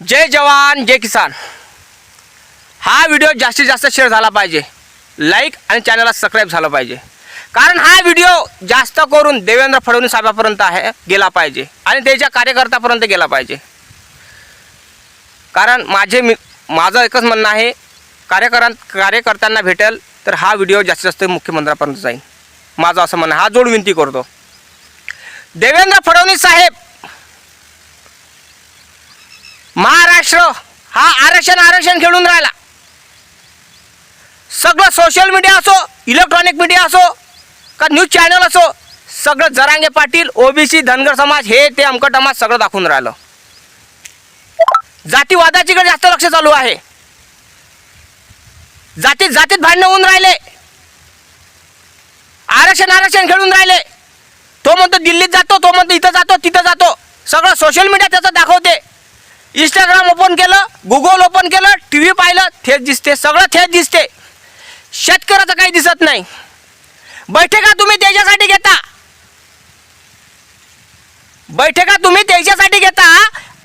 जय जवान जय किसान. हा व्हिडिओ जास्तीत जास्त शेअर झाला पाहिजे. लाईक आणि चॅनलला सबस्क्राईब झालं पाहिजे. कारण हा व्हिडिओ जास्त करून देवेंद्र फडणवीस साहेबापर्यंत आहे गेला पाहिजे. आणि त्याच्या कार्यकर्त्यापर्यंत गेला पाहिजे. कारण माझे मी माझं एकच म्हणणं आहे कार्यकर्त्यां कार्यकर्त्यांना भेटेल तर हा व्हिडिओ जास्तीत जास्त मुख्यमंत्र्यापर्यंत जाईल. माझं असं म्हणणं हा जोड विनंती करतो. देवेंद्र फडणवीस साहेब मिश्र हा आरक्षण आरक्षण खेळून राहिला. सगळं सोशल मीडिया असो इलेक्ट्रॉनिक मीडिया असो का न्यूज चॅनल असो सगळं जरांगे पाटील ओबीसी धनगर समाज हे ते अमकट समाज सगळं दाखवून राहिलं. जातीवादाचीकडे जास्त लक्ष चालू आहे. जातीत जातीत भांडणं होऊन राहिले. आरक्षण आरक्षण खेळून राहिले. तो म्हणतो दिल्लीत जातो तो म्हणतो इथं जातो तिथं जातो. सगळं सोशल मीडिया त्याचं दाखवते. इंस्टाग्राम ओपन केलं गुगल ओपन केलं टी व्ही पाहिलं थेट दिसते सगळं थेट दिसते. शेतकऱ्याचं काही दिसत नाही. बैठका तुम्ही त्याच्यासाठी घेता. बैठका तुम्ही त्याच्यासाठी घेता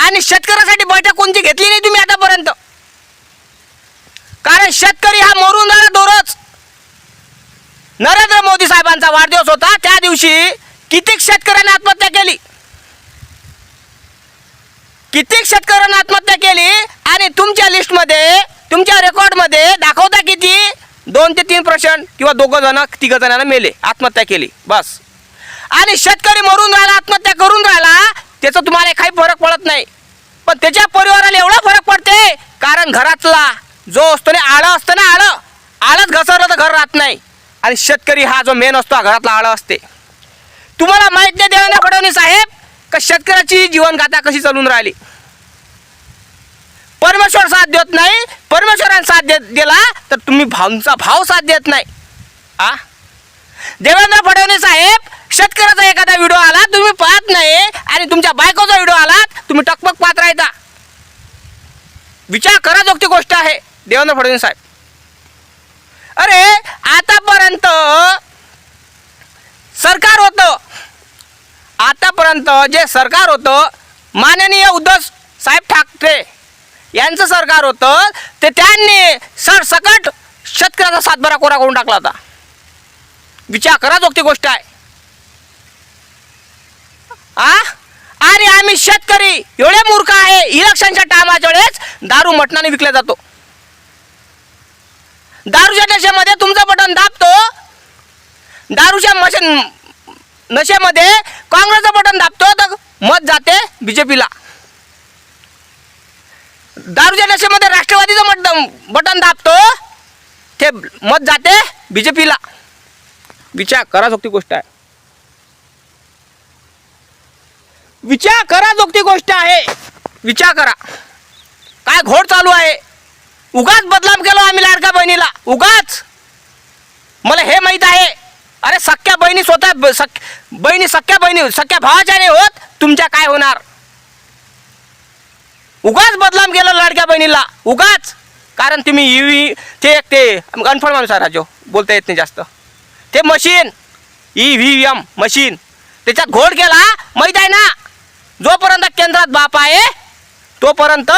आणि शेतकऱ्यासाठी बैठक कोणती घेतली नाही तुम्ही आतापर्यंत. कारण शेतकरी हा मरून झाला दोरच नरेंद्र मोदी साहेबांचा वाढदिवस होता त्या दिवशी कितीक शेतकऱ्यांनी आत्महत्या केली? कित्येक शेतकऱ्यांनी आत्महत्या केली आणि तुमच्या लिस्टमध्ये तुमच्या रेकॉर्डमध्ये दाखवता किती? दोन ते तीन पर्सेंट किंवा दोघं जण तिघ जणांना मेले आत्महत्या केली बस. आणि शेतकरी मरून राहिला आत्महत्या करून राहिला त्याचा तुम्हाला काही फरक पडत नाही. पण त्याच्या परिवाराला एवढा फरक पडते कारण घरातला जो असतो ना आळं असतं ना आळं. आळंच घसरलं तर घर राहत नाही. आणि शेतकरी हा जो मेन असतो हा घरातला आळं असते. तुम्हाला माहीत नाही देवेंद्र फडणवीस साहेब का शेतकऱ्याची जीवनगाथा कशी चालून राहिली? परमेश्वर साथ देत नाही परमेश्वराने साथ देत दिला तर तुम्ही भाऊंचा भाव साथ देत नाही. आ? देवेंद्र फडणवीस साहेब शेतकऱ्याचा एखादा व्हिडिओ आला तुम्ही पाहत नाही आणि तुमच्या बायकोचा व्हिडिओ आला तुम्ही टकमक पाहत राहता. विचार करा जोगती गोष्ट आहे देवेंद्र फडणवीस साहेब. अरे आतापर्यंत सरकार होत आतापर्यंत जे सरकार होतं माननीय उद्धव साहेब ठाकरे यांचं सरकार होतं ते त्यांनी सरसकट शेतकऱ्याचा सातबारा कोरा करून टाकला होता. विचार करा जोगती गोष्ट आहे. आ? आणि आम्ही शेतकरी एवढे मूर्ख आहे इलेक्शनच्या टायमाच्या वेळेस दारू मटणाने विकला जातो. दारूच्या नशेमध्ये तुमचं बटन दाबतो. दारूच्या मशीन नशेमध्ये काँग्रेसचं बटन दाबतो तर मत जाते बीजेपीला. दारूच्या नशेमध्ये राष्ट्रवादीचं मत बटन दाबतो ते मत जाते बीजेपीला. विचार करा जोगती गोष्ट आहे. विचार करा जोगती गोष्ट आहे. विचार करा. काय घोड चालू आहे? उगाच बदलाम केलो आम्ही लाडका बहिणीला. उगाच. मला हे माहीत आहे. अरे सख्या बहिणी स्वतः सख बहिणी सख्या बहिणी सख्या भावाच्या नाही होत तुमच्या काय होणार? उगाच बदलाम गेलं लाडक्या बहिणीला उगाच. कारण तुम्ही ई ते एक ते अनफळ माणूस आहे राजो बोलता येत नाही जास्त. ते machine E V M machine त्याच्यात घोड केला माहीत आहे ना? जोपर्यंत केंद्रात बाप आहे तोपर्यंत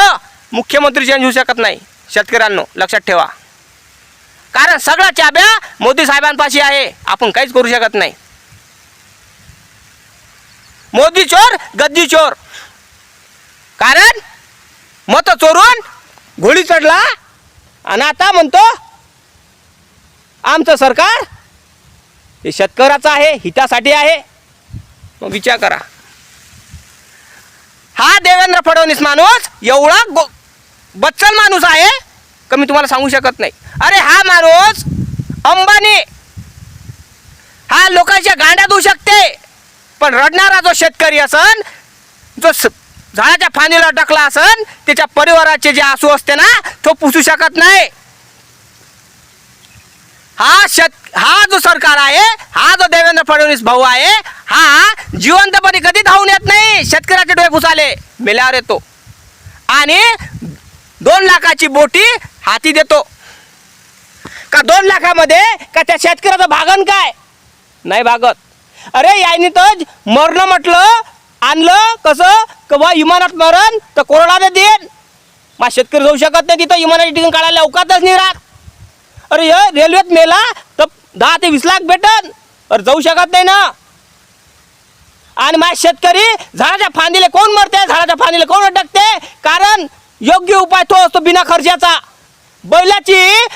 मुख्यमंत्री चेंज होऊ शकत नाही शेतकऱ्यांनो लक्षात ठेवा. कारण सगळ्या चाब्या मोदी साहेबांपाशी आहे. आपण काहीच करू शकत नाही. मोदी चोर गद्दी चोर. कारण मत चोरून घोडी चढला आणि आता म्हणतो आमचं सरकार हे शेतकऱ्याचं आहे हितासाठी आहे. मग विचार करा. हा देवेंद्र फडणवीस माणूस एवढा गो बच्चल माणूस आहे का मी तुम्हाला सांगू शकत नाही. अरे हा माणूस अंबानी. हा लोकांच्या गांड्या देऊ शकते. पण रडणारा जो शेतकरी असन जो झाडाच्या फांदीला टाकला असन त्याच्या परिवाराचे जे आसू असते ना तो पुसू शकत नाही. हा शेत हा जो सरकार आहे हा जो देवेंद्र फडणवीस भाऊ आहे हा जिवंतपणे कधी धावून येत नाही. शेतकऱ्याचे डोळे पुसाले मेल्यावर येतो. आणि दोन लाखाची बोटी हाती देतो. का दोन लाखामध्ये? का त्या शेतकऱ्याचं भागन काय? नाही भागत. अरे यायनी तर मरणं म्हटलं आणलं कसं? का बा इमानात मरण तर कोरोनाने देईन मा शेतकरी जाऊ शकत नाही तिथं इमानाची टिकून काढायला अवकातच नाही राहत. अरे हे रेल्वेत मेला तर दहा ते वीस लाख भेटन. अरे जाऊ शकत नाही ना. आणि माझ्या शेतकरी झाडाच्या फांदीला कोण मरते? झाडाच्या फांदीला कोण अटकते? कारण योग्य उपाय तो असतो बिना खर्चाचा. बैलाची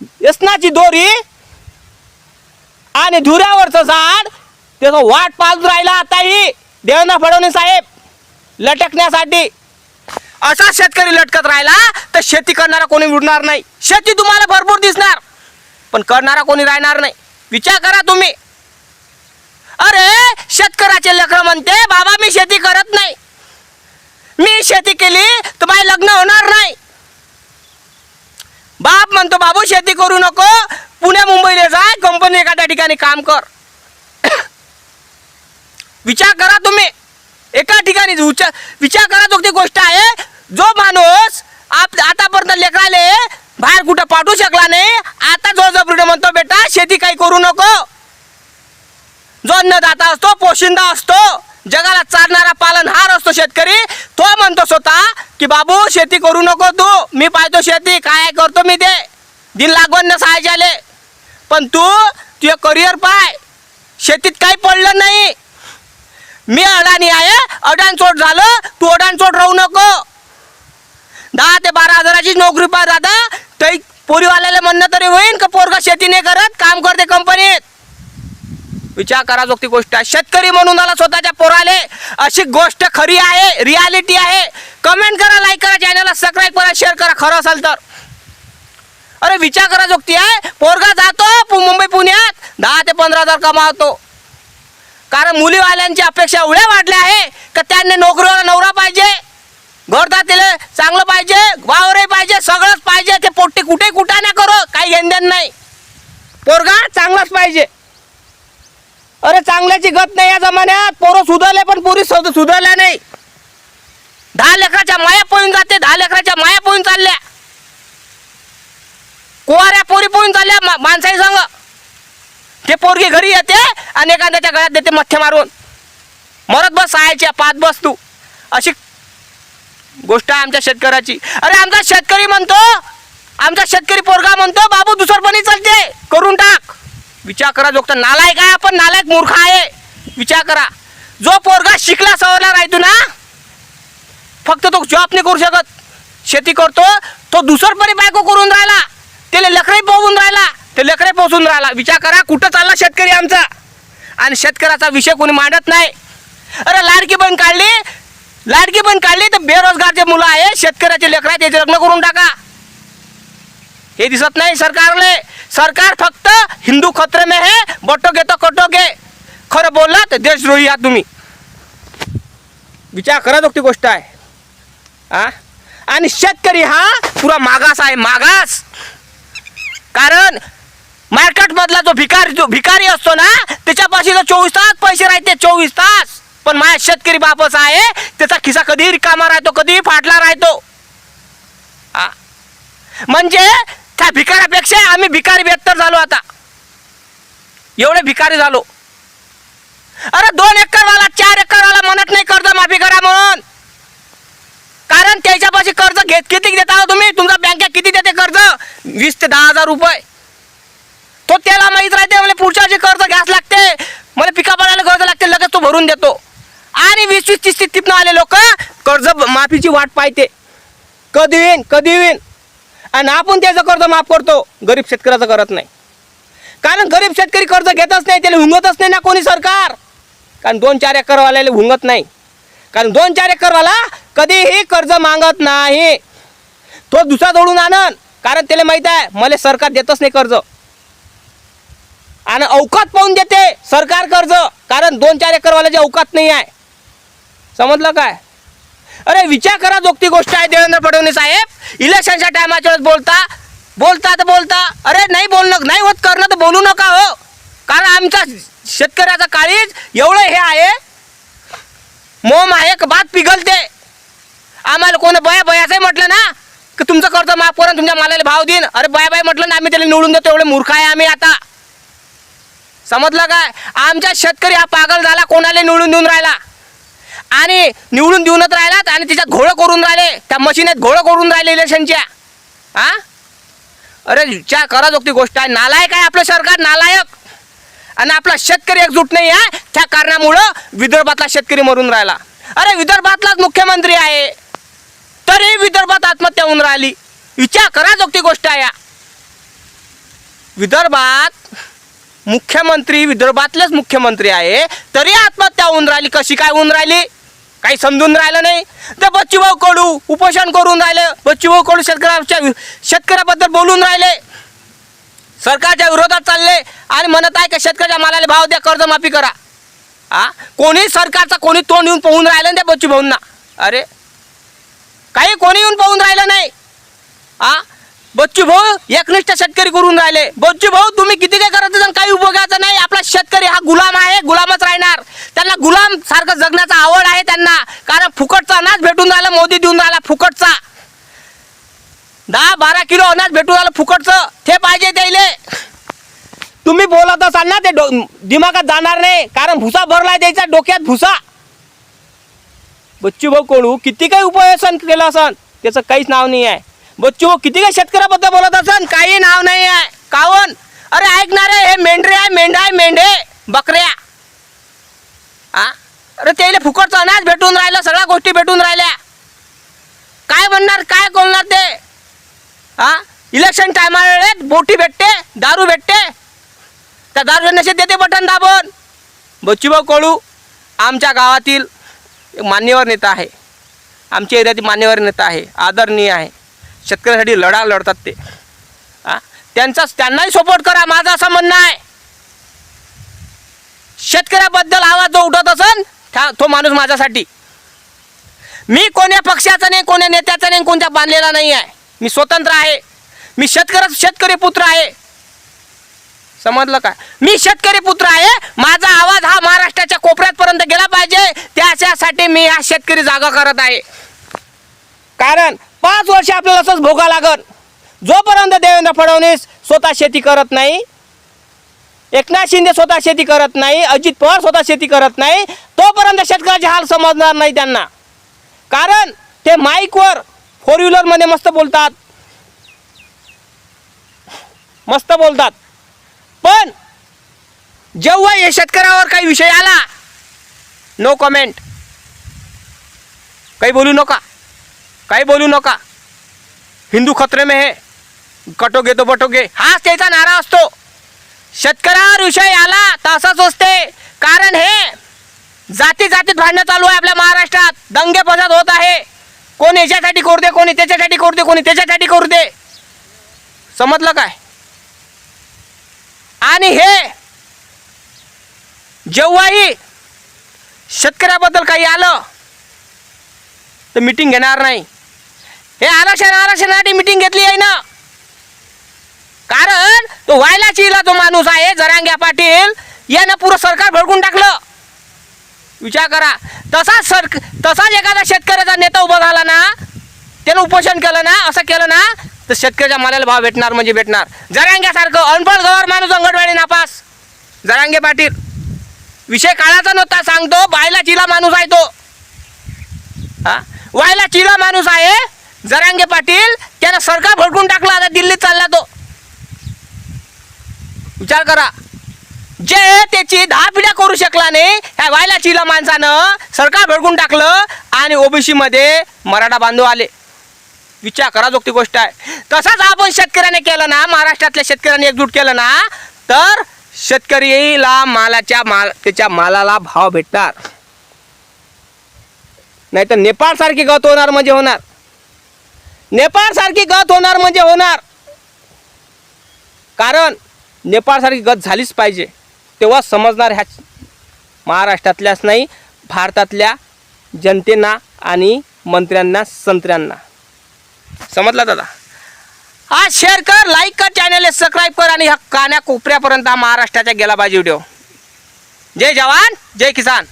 यसनाची दोरी आणि धुऱ्यावरचं झाड त्याचं वाट पाहत राहिला आताही देवेंद्र फडणवीस साहेब लटकण्यासाठी. असा शेतकरी लटकत राहिला तर शेती करणारा कोणी उडणार नाही. शेती तुम्हाला भरपूर दिसणार पण करणारा कोणी राहणार नाही. विचार करा तुम्ही. अरे शेतकऱ्याचे लेकरं म्हणते बाबा मी शेती करत नाही. मी शेती केली तर माझे लग्न होणार नाही. बाप म्हणतो बाबू शेती करू नको. पुणे मुंबईला जाय कंपनी एखाद्या ठिकाणी काम कर. विचार करा तुम्ही. एका ठिकाणी विचार विचार करा तो ती गोष्ट आहे. जो माणूस आप आतापर्यंत लेकराले बाहेर कुठं पाठवू शकला नाही आता जो जबरीने म्हणतो बेटा शेती काही करू नको. जो अन्नदाता असतो पोशिंदा असतो जगाला चालणारा पालनहार असतो शेतकरी. तो म्हणतो स्वतः की बाबू शेती करू नको तू. मी पाहतो शेती. काय करतो मी ते? दिन लागवण न सहायच्याले पण तू तुझं करिअर पाय. शेतीत काही पडलं नाही. मी अडाणी आहे. अडाणचोट झालं. तू अडाणचोट राहू नको. दहा ते बारा हजाराची नोकरी पाय दादा तरी पोरीवाल्याला म्हणणं तरी होईन का पोरगा शेती नाही करत काम करते कंपनीत विचार करा जोगती गोष्ट आहे. शेतकरी म्हणून आला स्वतःच्या पोराले. अशी गोष्ट खरी आहे रियालिटी आहे. कमेंट करा लाईक करा चॅनलला सबस्क्राईब करा शेअर करा खरं असेल तर. अरे विचार करा जोगती आहे पोरगा जातो पु- मुंबई पुण्यात दहा ते पंधरा हजार कमावतो. कारण मुलीवाल्यांची अपेक्षा एवढ्या वाढल्या आहे का त्यांनी नोकरीवर नवरा पाहिजे. घरदातीला चांगलं पाहिजे वावरही पाहिजे सगळंच पाहिजे ते पोट्टी कुठे कुठं ना करो काही घेणदेण नाही. पोरगा चांगलाच पाहिजे. अरे चांगल्याची गत नाही या जमान्यात. पोरं सुधारले पण पोरी सुधारल्या नाही. दहा लेकराच्या माया पोळून जाते दहा लेकराच्या माया पोळून चालल्या. कुवाऱ्या पोरी पोळून चालल्या माणसाही सांग. ते पोरगी घरी येते आणि एखाद्याच्या गळ्यात देते मथ्थे मारून. मरत बस सहायच्या पाच बस तू. अशी गोष्ट आहे आमच्या शेतकऱ्याची. अरे आमचा शेतकरी म्हणतो आमचा शेतकरी पोरगा म्हणतो बाबू दुसरपणी चालते करून टाक. विचार करा जोगता नालायक आहे आपण नालायक मूर्ख आहे. विचार करा. जो पोरगा शिकला सवरला राहतो ना फक्त तो जॉब नाही करू शकत. शेती करतो तो दुसरपणी बायको करून राहिला. त्याला लकडाई पोहून राहिला. ते लकडाई पोचून राहिला. विचार करा कुठं चालला शेतकरी आमचा? आणि शेतकऱ्याचा विषय कोणी मांडत नाही. अरे लाडकी बहीण काढली. लाडकी बहीण काढली तर बेरोजगारचे मुलं आहे. शेतकऱ्याचे लेकर आहे त्याचे लग्न करून टाका. हे दिसत नाही सरकारले. सरकार फक्त हिंदू खत्रे में हे बटो घे तो घे खरं बोलला तर देशद्रोही आहात तुम्ही. विचार करा ती गोष्ट आहे. हा आणि शेतकरी हा पुरा मागास आहे मागास. कारण मार्केटमधला जो भिकारी जो भिकारी असतो ना त्याच्यापाशी तर चोवीस तास पैसे राहते चोवीस तास. पण माझ्या शेतकरी बापच आहे त्याचा खिसा कधी रिकामा राहतो कधीही फाटला राहतो. हा. म्हणजे त्या भिकाऱ्यापेक्षा आम्ही भिकारी बेहत्तर झालो आता. एवढे भिकारी झालो. अरे दोन एकरवाला चार एकरवाला म्हणत नाही कर्ज माफी करा म्हणून. कारण त्याच्यापाशी कर्ज घेत किती देता हो तुम्ही? तुमचा बँकेत किती देते कर्ज? वीस ते दहा हजार रुपये. तो त्याला माहीत राहते मला पुढच्या कर्ज घ्यास लागते. मला पिकापाण्याला कर्ज लागते लगेच तो भरून देतो. आणि वीस वीस तीस तीस तिथनं आले लोक कर्ज माफीची वाट पाहते. कधी येईन कधी येईन? आणि आपण त्याचं कर्ज माफ करतो. गरीब शेतकऱ्याचं करत नाही. कारण गरीब शेतकरी कर्ज घेतच नाही त्याला हुंगतच नाही ना कोणी सरकार. कारण दोन चार एकरवाल्याला हुंगत नाही. कारण दोन चार एकरवाला कधीही कर्ज मागत नाही. तो दुसरा जोडून आणन. कारण त्याला माहीत आहे मला सरकार देतच नाही कर्ज. आणि अवकात पाहून देते सरकार कर्ज. कारण दोन चार एकरवाल्याची अवकात नाही आहे. समजलं काय? अरे विचार करा जोगती गोष्ट आहे देवेंद्र फडणवीस साहेब. इलेक्शनच्या टायमाच्या वेळेस बोलता. बोलता तर बोलता. अरे नाही बोलणं नाही होत करणं तर बोलू नका हो. कारण आमचा शेतकऱ्याचा काळीज एवढं हे आहे. मोम आहे का बात पिघलते. आम्हाला कोण बया बयाचंही म्हटलं ना की तुमचं कर्ज माफ करून तुमच्या मालाला भाव देईन. अरे बाय बाय म्हटलं ना आम्ही त्याला निवडून देतो एवढे मूर्ख आहे आम्ही आता. समजलं काय? आमचा शेतकरी हा पागल झाला कोणाला निवडून देऊन राहिला? आणि निवडून देऊनच राहिलात आणि तिच्यात घोळं करून राहिले. त्या मशीनेत घोळं करून राहिले इलेक्शनच्या. हा अरे विचार करा जोगती गोष्ट आहे. नालायक आहे आपलं सरकार नालायक. आणि आपला शेतकरी एकजूट नाही आहे. त्या कारणामुळं विदर्भातला शेतकरी मरून राहिला. अरे विदर्भातलाच मुख्यमंत्री आहे. तरी विदर्भात आत्महत्या होऊन राहिली. विचार करा जोगती गोष्ट आहे. या. विदर्भात मुख्यमंत्री विदर्भातलेच मुख्यमंत्री आहे. तरी आत्महत्या होऊन राहिली. कशी काय होऊन राहिली? काही समजून राहिलं नाही. तर बच्चूभाऊ कडू उपोषण करून राहिलं. बच्चूभाऊ कडू शेतकऱ्याच्या शेतकऱ्याबद्दल बोलून राहिले. सरकारच्या विरोधात चालले. आणि म्हणत आहे का शेतकऱ्याच्या मालाला भाव द्या कर्जमाफी करा. हा कोणी सरकारचा कोणी तोंड येऊन पाहून राहिलं ना त्या बच्चू अरे? काही कोणी येऊन पाहून राहिलं नाही. हा बच्चू भाऊ एकनिष्ठ शेतकरी करून राहिले. बच्चू भाऊ तुम्ही किती काय करत असाल काही उपयोगाचं नाही? आपला शेतकरी हा गुलाम आहे गुलामच राहणार. त्यांना गुलाम सारखं जगण्याचा आवड आहे त्यांना. कारण फुकटचा अनाज भेटून राहिला मोदी देऊन राहिला फुकटचा. दहा बारा किलो अनाज भेटून राहिलं फुकटचं. ते पाहिजे त्याले तुम्ही बोलत असाल ना ते डो दिमागात जाणार नाही. कारण भुसा भरला द्यायचा डोक्यात भुसा. बच्चू भाऊ कोळू किती काही उपयोजन केलं असन? त्याचं काहीच नाव नाही आहे. बच्चू किती काही शेतकऱ्याबद्दल बोलत असन? काही नाव नाही आहे कावन अरे ऐकणार आहे हे मेंढरे आहे मेंढा आहे मेंढे बकऱ्या. हा अरे त्याला फुकटचं अनाज भेटून राहिलं सगळ्या गोष्टी भेटून राहिल्या. काय म्हणणार काय बोलणार ते? हा इलेक्शन टायमाला बोटी भेटते दारू भेटते. त्या दारू नशेत देते बटन दाबून. बच्चूभाऊ कळू आमच्या गावातील मान्यवर नेता आहे. आमच्या एरियातील मान्यवर नेता आहे आदरणीय आहे. शेतकऱ्यासाठी लढा लढतात ते. हा त्यांचा त्यांनाही सपोर्ट करा माझं असं म्हणणं आहे. शेतकऱ्याबद्दल आवाज जो उठत असन तो माणूस माझ्यासाठी. मी कोण्या पक्षाचा नाही कोण्या नेत्याचा नाही कोणत्या बांधलेला नाही आहे. मी स्वतंत्र आहे. मी शेतकरी शेतकरी पुत्र आहे. समजलं का? मी शेतकरी पुत्र आहे. माझा आवाज हा महाराष्ट्राच्या कोपऱ्यापर्यंत गेला पाहिजे. त्याच्यासाठी मी हा शेतकरी जागा करत आहे. कारण पाच वर्ष आपल्याला असंच भोगा लागत जोपर्यंत देवेंद्र फडणवीस स्वतः शेती करत नाही एकनाथ शिंदे स्वतः शेती करत नाही अजित पवार स्वतः शेती करत नाही तोपर्यंत शेतकऱ्याचे हाल समजणार नाही त्यांना. कारण ते माईकवर फोर व्हीलरमध्ये मस्त बोलतात. मस्त बोलतात. पण जेव्हा या शेतकऱ्यावर काही विषय आला नो कमेंट काही बोलू नका. काही बोलू नका. हिंदू खतरे मे हे. कटोगे तो बटोगे. हाच त्याचा नारा असतो. शेतकऱ्यावर विषय आला तसाच असते. कारण हे जाती जातीत भांडणं चालू आहे आपल्या महाराष्ट्रात. दंगे फसाद होत आहे. कोण याच्यासाठी करू दे कोणी त्याच्यासाठी करू दे कोणी त्याच्यासाठी करू दे. समजलं काय? आणि हे जेव्हाही शेतकऱ्याबद्दल काही आलं तर मीटिंग घेणार नाही. हे आरक्षण आरक्षणासाठी मिटिंग घेतली आहे ना. कारण तो व्हायला चिला तो माणूस आहे जरांग्या पाटील. यानं पुरं सरकार भडकून टाकलं. विचार करा. तसाच सर तसाच एखादा शेतकऱ्याचा नेता उभा झाला ना त्यानं उपोषण केलं ना असं केलं ना तर शेतकऱ्याच्या मालाला भाव भेटणार म्हणजे भेटणार. जरांग्यासारखं अनपढ गवर माणूस अंगणवाडी नापास. जरांगे पाटील. विषय काळाचा नव्हता सांगतो. बायला चिला माणूस आहे तो. हा? व्हायला चिला माणूस आहे जरांगे पाटील त्यानं सरकार भडकून टाकला आता दिल्लीत चालला तो. विचार करा. जे त्याची दहा पिढ्या करू शकला नाही ह्या व्हायला चिला माणसानं. सरकार भडकून टाकलं आणि ओबीसी मध्ये मराठा बांधव आले. विचार करा जोगती गोष्ट आहे. तसाच आपण शेतकऱ्याने केलं ना महाराष्ट्रातल्या शेतकऱ्यांनी एकजूट केलं ना तर शेतकरीला मालाच्या माल त्याच्या मालाला भाव भेटणार. नाही तर नेपाळसारखी गत होणार म्हणजे होणार. नेपाळ सारखी गत होणार म्हणजे होणार. कारण नेपाळ सारखी गत झालीच पाहिजे. तेव्हा समजणार ह्या महाराष्ट्रातल्याच नाही भारतातल्या जनतेना आणि मंत्र्यांना संत्र्यांना. समजला दादा? हा शेअर कर लाईक कर चॅनल सबस्क्राईब कर आणि ह्या कान्या कोपऱ्यापर्यंत हा महाराष्ट्राच्या गेला पाहिजे व्हिडिओ जय जवान जय किसान.